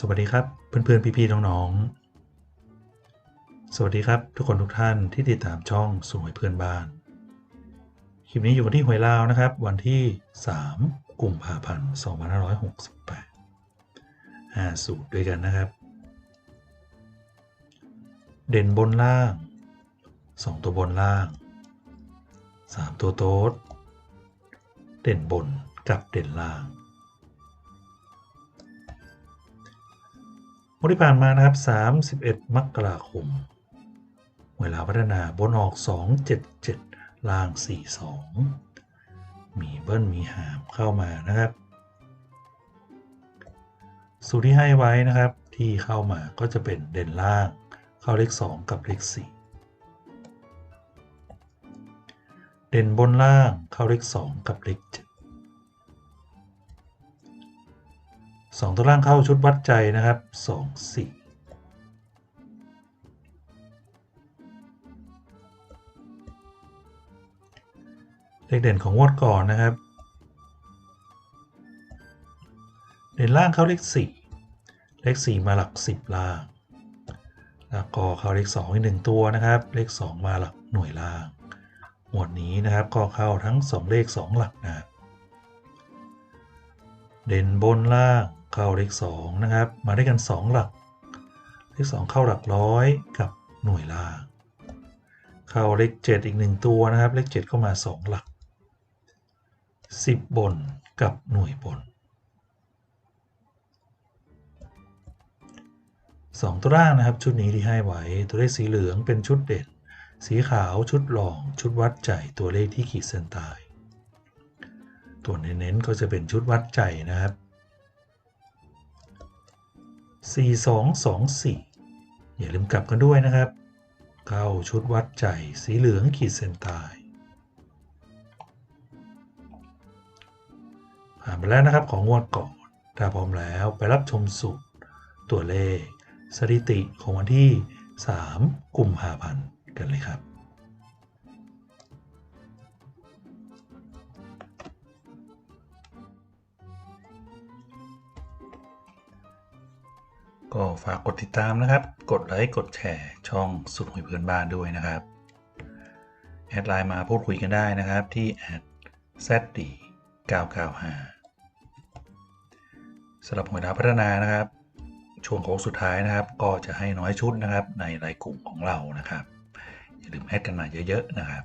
สวัสดีครับเพื่อนๆพี่ๆน้องๆ สวัสดีครับทุกคนทุกท่านที่ติดตามช่องสวยเพื่อนบ้าน คลิปนี้อยู่กันที่หวยลาวนะครับ วันที่ 3กุมภาพันธ์2568 5สูตรด้วยกันนะครับ เด่นบนล่าง 2 ตัวบนล่าง 3 ตัวโต๊ดเด่นบนกับเด่นล่าง วดที่ผ่านมานะครับ 31 มกราคม เวลาพัฒนาบนออก 277 ล่าง 42 มีเบิ้ลมีหามเข้ามานะครับ สูตรที่ให้ไว้นะครับที่เข้ามาก็จะเป็นเด่นล่าง เข้าเลข 2 กับเลข 4 เด่นบนล่างเข้าเลข 2 กับเลข 7 สองตัวล่างเข้าชุดวัดใจนะครับสองสี่เลขเด่นของงวดก่อนนะครับ เด่นล่างเข้าเลขสี่เลขสี่มาหลักสิบล่างแล้วก็เข้าเลขสองอีกหนึ่งตัวนะครับ เลขสองมาหลักหน่วยล่าง หมวดนี้นะครับก็เข้าทั้งสองเลขสองหลักนะ เด่นบนล่าง เข้าเลข2นะครับ มาได้กัน 2 หลัก เลข 2 เข้าหลักร้อยกับหน่วยล่าง เข้าเลข 7 อีก 1 ตัวนะครับ เลข7เข้ามา 2 หลัก 10 บนกับหน่วยบน 2 ตัวล่างนะครับ ชุดนี้ที่ให้ไว้ ตัวเลขสีเหลืองเป็นชุดเด่น สีขาวชุดรอง ชุดวัดใจ ตัวเลขที่ขีดเส้นใต้ตัวเน้นๆก็จะเป็นชุดวัดใจนะครับ 4224 อย่าลืมกลับกันด้วยนะครับ เข้าชุดวัดใจสีเหลืองขีดเส้นใต้ผ่านไปแล้วนะครับของงวดก่อน ถ้าพร้อมแล้วไปรับชมสูตรตัวเลข สถิติของวันที่ 3 กุมภาพันธ์กันเลยครับ ก็ฝากกดติดตามนะครับ กดไลค์ กดแชร์ ช่องสุดหวยเพื่อนบ้านด้วยนะครับ แอดไลน์มาพูดคุยกันได้นะครับที่แอด zd 995สำหรับหวยดาวพัฒนานะครับ ช่วงโค้งสุดท้ายนะครับ ก็จะให้น้อยชุดนะครับในรายกลุ่มของเรานะครับ อย่าลืมแอดกันมาเยอะๆนะครับ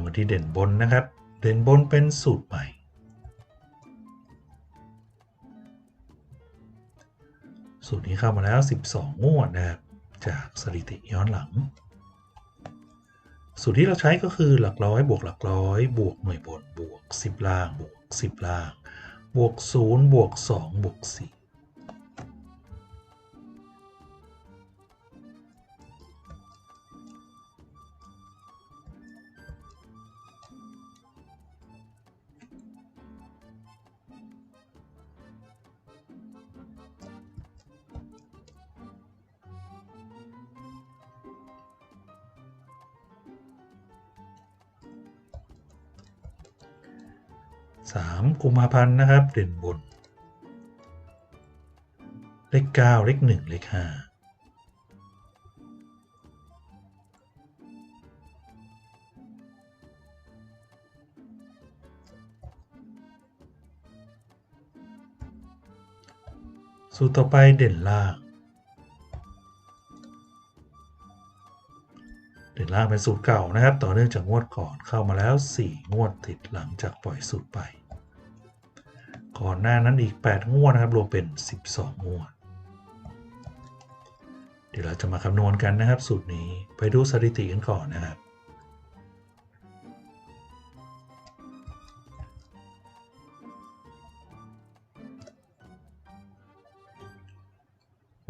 มมาที่เด่นบนนะครับ เด่นบนเป็นสูตรใหม่ สูตรนี้เข้ามาแล้ว 12งวดนะครับจากสถิติย้อนหลัง สูตรที่เราใช้ก็คือหลักร้อยบวกหลักร้อยบวกหน่วยบนบวก 10 ล่างบวก 10 ล่าง บวก 0 บวก 2 บวก 4 3กุมภาพันธ์นะครับเด่นบน เลข 9 เลข 1 เลข5สูตรต่อไปเด่นล่าง ล่างเป็นสูตรเก่านะครับ ต่อเนื่องจากงวดก่อนเข้ามาแล้ว 4 งวดติดหลังจากปล่อยสูตรไป ก่อนหน้านั้นอีก 8 งวดนะครับรวมเป็น 12 งวด เดี๋ยวเราจะมาคำนวณกันนะครับ สูตรนี้ไปดูสถิติกันก่อนนะครับ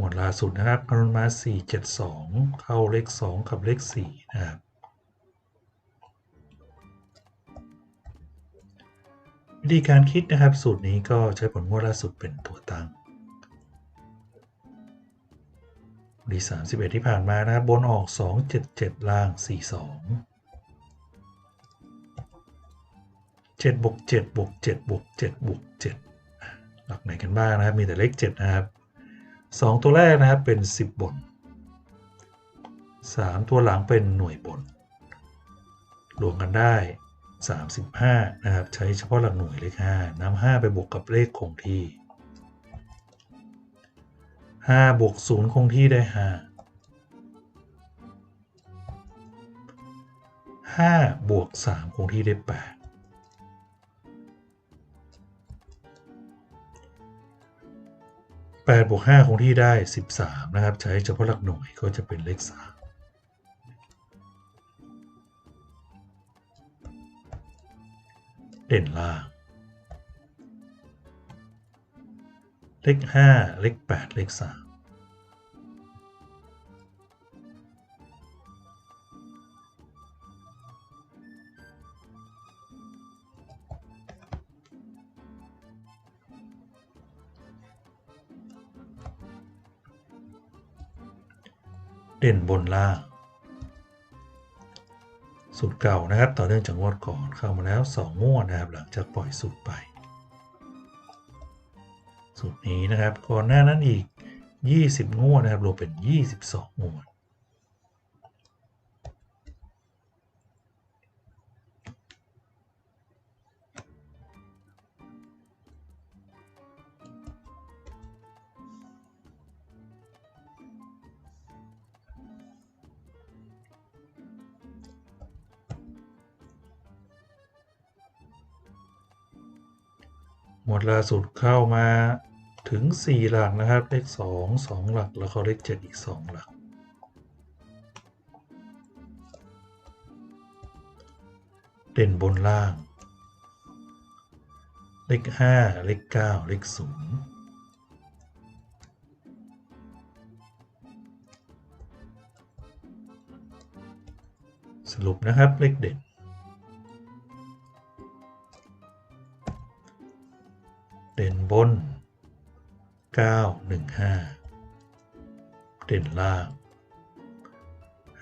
มวดล่าสุดนะครับคำนวณมา 472 เข้าเลข 2 กับเลข 4 นะครับวิธีการคิดนะครับ สูตรนี้ก็ใช้ผลงวดล่าสุดเป็นตัวตั้งดี31 ที่ผ่านมานะครับ บนออก 277 ล่าง 42 7บวก7บวก7บวก7บวก7หลักไหนกันบ้างนะครับ มีแต่เลข 7 นะครับ 2 ตัวแรกนะครับเป็น 10บน3ตัวหลังเป็นหน่วยบนรวมกันได้ 35 นะครับ ใช้เฉพาะหลักหน่วยเลข5นำ5ไปบวกกับเลขคงที่ 5 บวก 0 คงที่ได้ 5 5 บวก 3 คงที่ได้ 8 8บวก5คงที่ได้ 13 นะครับ ใช้เฉพาะหลักหน่วยก็จะเป็นเลข 3เด่นล่าง เลข 5 เลข 8 เลข 3 เด่นบนล่าง สูตรเก่านะครับ ต่อเนื่องจากงวดก่อนเข้ามาแล้ว 2 งวดนะครับ หลังจากปล่อยสูตรไป สูตรนี้นะครับก่อนหน้านั้นอีก 20 งวดนะครับรวมเป็น 22 งวด มวดล่าสุดเข้ามาถึง 4 หลักนะครับ เลข 2 2 หลัก แล้วก็เลข 7 อีก 2 หลัก เด่นบนล่าง เลข 5 เลข 9 เลข 0สรุปนะครับ เลขเด่น บน 915 เด่นล่าง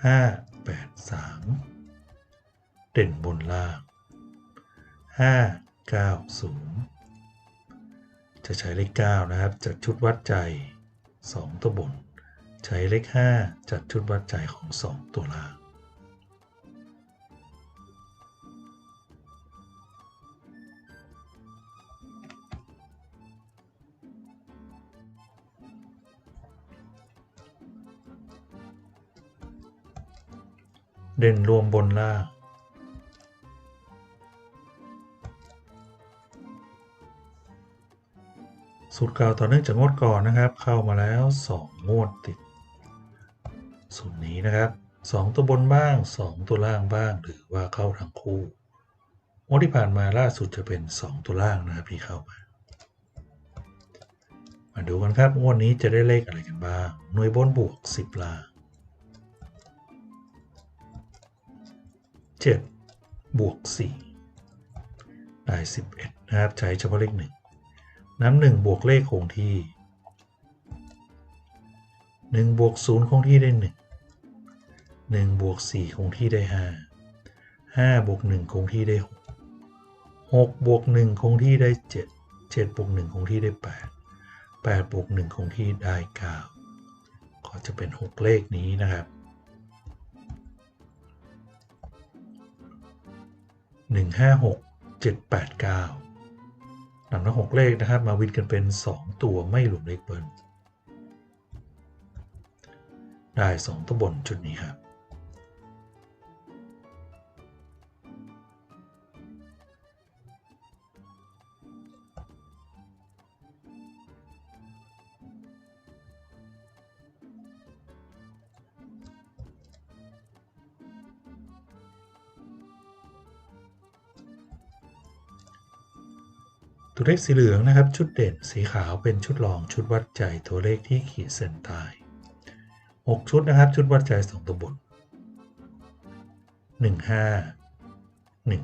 583 เด่นบนล่าง 590 จะใช้เลข 9 นะครับ จัดชุดวัดใจ 2 ตัวบน ใช้เลข 5 จัดชุดวัดใจของ 2 ตัวล่าง เด่นรวมบนล่าง สูตรเก่าต่อเนื่องจากงวดก่อนนะครับ เข้ามาแล้ว 2 งวดติด สูตรนี้นะครับ 2 ตัวบนบ้าง 2 ตัวล่างบ้าง หรือว่าเข้าทั้งคู่งวดที่ผ่านมาล่าสุดจะเป็น 2 ตัวล่างนะครับที่เข้ามามาดูกันครับงวดนี้จะได้เลขอะไรกันบ้าง หน่วยบนบวก 10ล่าง 7บวก4ได้ 11 นะครับ ใช้เฉพาะเลข 1 น้ำ1บวกเลขคงที่ 1 บวก 0 คงที่ได้ 1 1 บวก 4 คงที่ได้ 5 5 บวก 1 คงที่ได้ 6 6 บวก 1 คงที่ได้ 7 7บวก1คงที่ได้ 8 8บวก1คงที่ได้ 9 ก็จะเป็น 6 เลขนี้นะครับ หนึ่งห้าหกเจ็ดแปดเก้าหลังทั้งหกเลขนะครับ มาวินกันเป็นสองตัวไม่หลุมเลขเบิร์นได้สองตัวบนจุดนี้ครับ ตัวเลขสีเหลืองนะครับ ชุดเด่นสีขาวเป็นชุดรองชุดวัดใจตัวเลขที่ขีดเส้นใต้6ชุดนะครับ ชุดวัดใจสองตัวบน15 19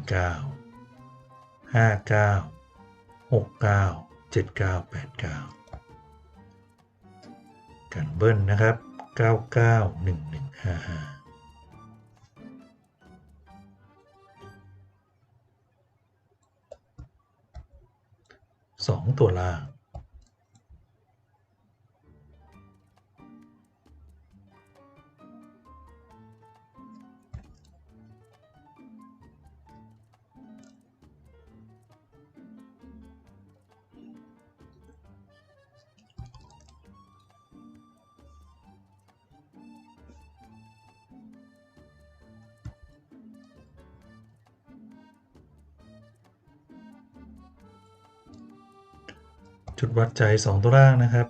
59 69 79 89 กันเบิ้ลนะครับ 99 1155 สองตัวล่าง จุดวัดใจ 2 ตัวล่างนะครับ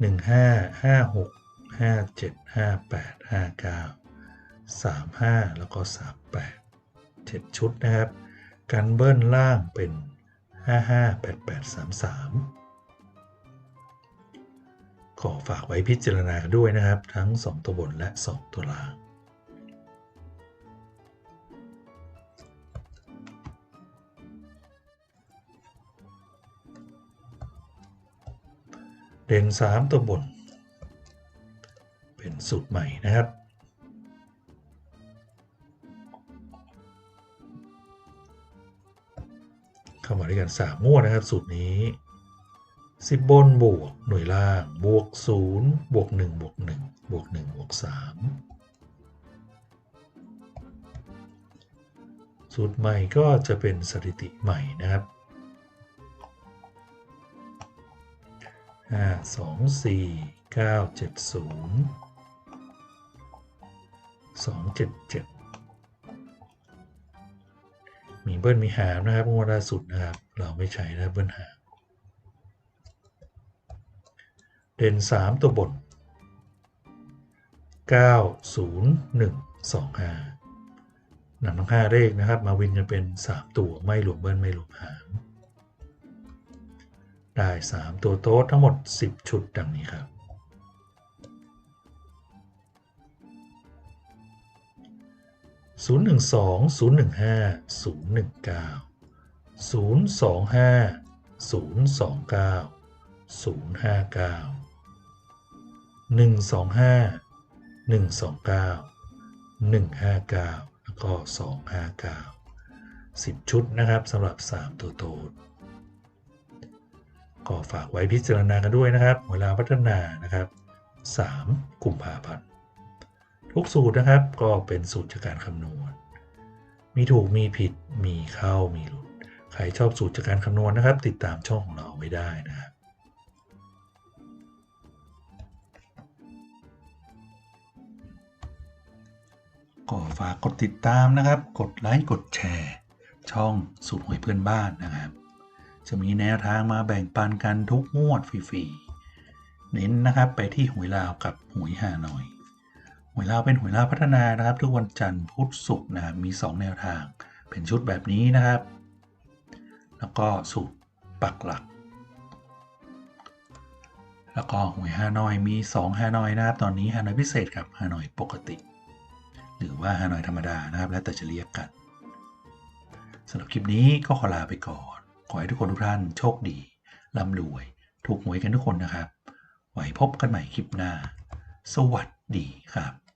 1 5 5 6 5 7 5 8 5 9 3 5 แล้วก็ 3 8 7 ชุดนะครับกันเบิ้ลล่างเป็น 5 5 8 8 3 3 ขอฝากไว้พิจารณากันด้วยนะครับ ทั้ง 2 ตัวบนและ 2 ตัวล่าง เด่น3 ตัวบน เป็นสูตรใหม่นะครับ เข้ามาด้วยกัน3งวดนะครับ สูตรนี้ 10 บนบวกหน่วยล่างบวก 0 บวก 1 บวก 1 บวก 1 บวก 3 สูตรใหม่ก็จะเป็นสถิติใหม่นะครับ ห้าสองสี่เก้าเจ็ดศูนย์สองเจ็ดเจ็ดมีเบิ้ลมีหามนะครับงวดล่าสุดนะครับ เราไม่ใช้นะเบิ้ลหามเด่นสามตัวบนเก้าศูนย์หนึ่งสองห้านำทั้งห้าเลขนะครับ มาวินกันเป็นสามตัวไม่รวมเบิ้ลไม่รวมหาม ได้ 3 ตัวโต๊ดทั้งหมด 10 ชุดดังนี้ครับ 0 1 2 0 1 5 0 1 9 0 2 5 0 2 9 0 5 9 1 2 5 1 2 9 1 5 9 แล้วก็ 2 5 9 10 ชุดนะครับสำหรับ 3 ตัวโต๊ด ก็ฝากไว้พิจารณากันด้วยนะครับ เวลาพัฒนานะครับ 3กุมภาพันธ์ทุกสูตรนะครับก็เป็นสูตรจากการคำนวณ มีถูกมีผิดมีเข้ามีหลุด ใครชอบสูตรจากการคำนวณนะครับ ติดตามช่องของเราไว้ได้นะครับก็ฝากกดติดตามนะครับ กดไลค์กดแชร์ ช่องสูตรหวยเพื่อนบ้านนะครับ จะมีแนวทางมาแบ่งปันกันทุกงวดฟรีๆ เน้นนะครับไปที่หวยลาวกับหวยฮานอย หวยลาวเป็นหวยลาวพัฒนานะครับ ทุกวันจันทร์พุธศุกร์นะครับมี 2 แนวทาง เป็นชุดแบบนี้นะครับ แล้วก็สูตรปักหลัก แล้วก็หวยฮานอยมี 2 ฮานอยนะครับ ตอนนี้ฮานอยพิเศษกับฮานอยปกติ หรือว่าฮานอยธรรมดานะครับ แล้วแต่จะเรียกกันสำหรับคลิปนี้ก็ขอลาไปก่อน ขอให้ทุกคนทุกท่านโชคดีร่ำรวย ถูกหวยกันทุกคนนะครับ ไว้พบกันใหม่คลิปหน้า สวัสดีครับ